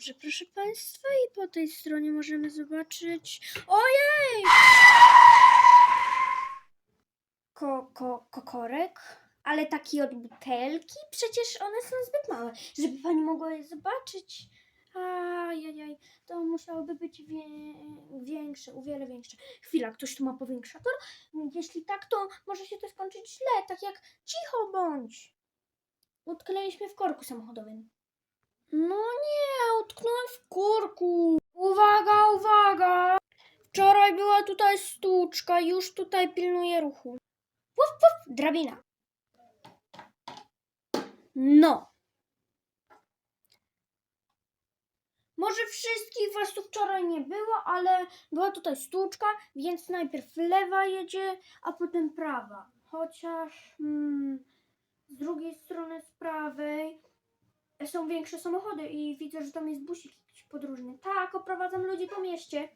Dobrze, proszę Państwa, i po tej stronie możemy zobaczyć. Ojej! Ko, ko, kokorek, ale taki od butelki? Przecież one są zbyt małe, żeby Pani mogła je zobaczyć. Ajajaj, to musiałoby być wie, większe, o wiele większe. Chwila, ktoś tu ma powiększator? Jeśli tak, to może się to skończyć źle, tak jak cicho bądź. Utknęliśmy w korku samochodowym. No nie, utknąłem w korku. Uwaga, uwaga! Wczoraj była tutaj stuczka, już tutaj pilnuję ruchu. Puf, puf, drabina. No. Może wszystkich was tu wczoraj nie było, ale była tutaj stuczka, więc najpierw lewa jedzie, a potem prawa. Chociaż hmm, z drugiej strony, z prawej są większe samochody i widzę, że tam jest busik jakiś podróżny. Tak, oprowadzam ludzi po mieście.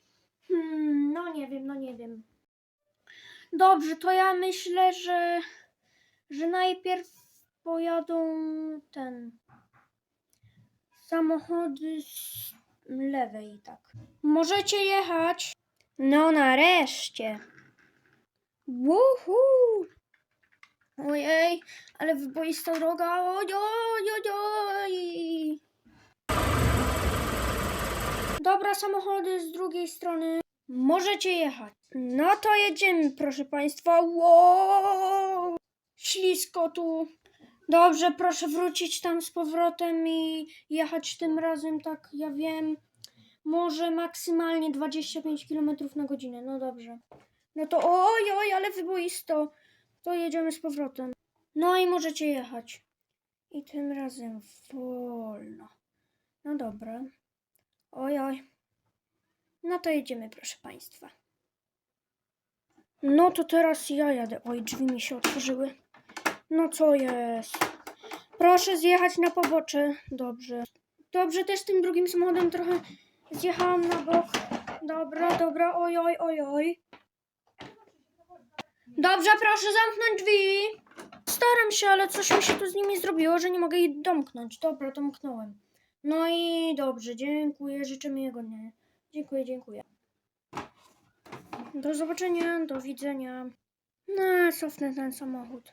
Hmm, no nie wiem, no nie wiem. Dobrze, to ja myślę, że, że najpierw pojadą ten samochody z lewej, tak. Możecie jechać. No nareszcie. Wuhu! Ojej, ale wyboista droga. Oj, oj, oj, oj. Dobra, samochody z drugiej strony. Możecie jechać. No to jedziemy, proszę Państwa. Wow! Ślisko tu. Dobrze, proszę wrócić tam z powrotem i jechać tym razem, tak ja wiem, może maksymalnie 25 km na godzinę. No dobrze. No to oj, oj, ale wyboisto. To jedziemy z powrotem. No i możecie jechać. I tym razem wolno. No dobra. Oj, oj. No to jedziemy, proszę Państwa. No to teraz ja jadę. Oj, drzwi mi się otworzyły. No co jest? Proszę zjechać na pobocze. Dobrze. Dobrze, też tym drugim samochodem trochę zjechałam na bok. Dobra, dobra, oj, oj, oj, oj. Dobrze, proszę zamknąć drzwi. Staram się, ale coś mi się tu z nimi zrobiło, że nie mogę ich domknąć. Dobra, domknąłem. No i dobrze, dziękuję, życzę miłego dnia. Dziękuję, dziękuję. Do zobaczenia, do widzenia. No, cofnę ten samochód.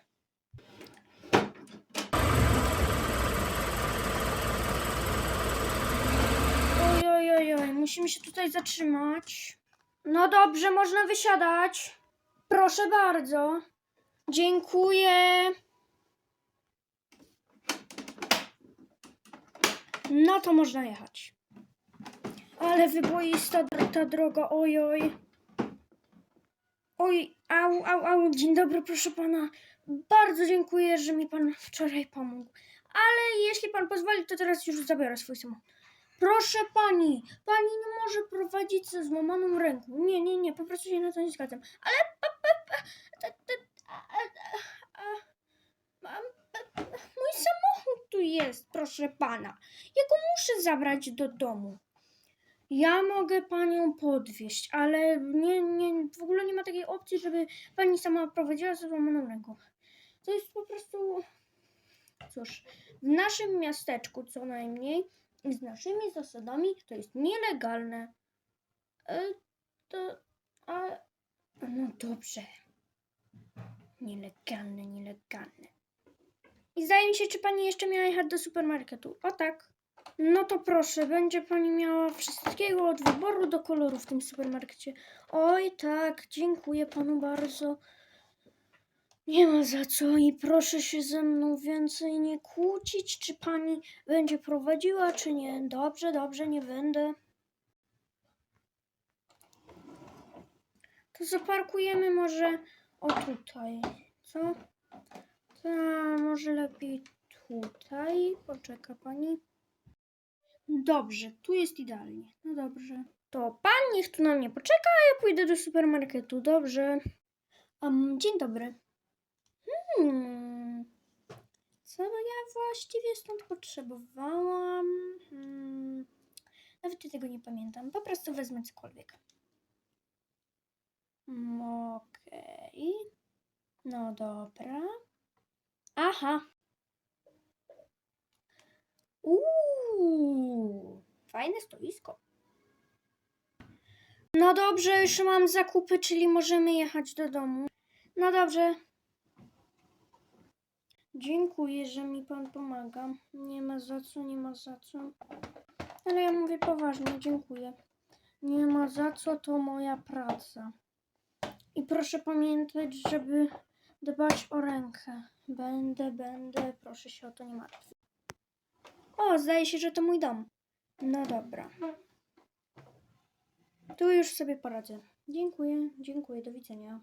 Oj, oj, oj, oj, musimy się tutaj zatrzymać. No dobrze, można wysiadać. Proszę bardzo. Dziękuję. No to można jechać. Ale wyboista ta droga, oj, oj. Oj, au, au, au, dzień dobry, proszę pana. Bardzo dziękuję, że mi pan wczoraj pomógł. Ale jeśli pan pozwoli, to teraz już zabiorę swój samochód. Proszę pani, pani nie może prowadzić ze złamaną ręką. Nie, nie, nie, po prostu się na to nie zgadzam. Ale mój samochód tu jest, proszę pana. Ja go muszę zabrać do domu. Ja mogę panią podwieźć, ale nie, nie, w ogóle nie ma takiej opcji, żeby pani sama prowadziła ze złamaną ręką. To jest po prostu. Cóż, w naszym miasteczku co najmniej z naszymi zasadami to jest nielegalne. E, to. A, no dobrze. Nielegalne, nielegalne. I zdaje mi się, czy pani jeszcze miała jechać do supermarketu. O tak. No to proszę, będzie pani miała wszystkiego od wyboru do koloru w tym supermarkecie. Oj, tak, dziękuję panu bardzo. Nie ma za co i proszę się ze mną więcej nie kłócić, czy pani będzie prowadziła, czy nie. Dobrze, dobrze, nie będę. To zaparkujemy może o tutaj, co? Ta, może lepiej tutaj. Poczeka pani. Dobrze, tu jest idealnie. No dobrze. To pan niech tu na mnie poczeka, a ja pójdę do supermarketu. Dobrze. Um, dzień dobry. Hmm. Co ja właściwie stąd potrzebowałam? Hmm. Nawet tego nie pamiętam. Po prostu wezmę cokolwiek. Okej. No dobra. Aha. Uuu. Fajne stoisko. No dobrze, już mam zakupy, czyli możemy jechać do domu. No dobrze. Dziękuję, że mi pan pomaga. Nie ma za co, nie ma za co. Ale ja mówię poważnie, dziękuję. Nie ma za co, to moja praca. I proszę pamiętać, żeby dbać o rękę. Będę, będę, proszę się o to nie martwić. O, zdaje się, że to mój dom. No dobra. Tu już sobie poradzę. Dziękuję, dziękuję, do widzenia.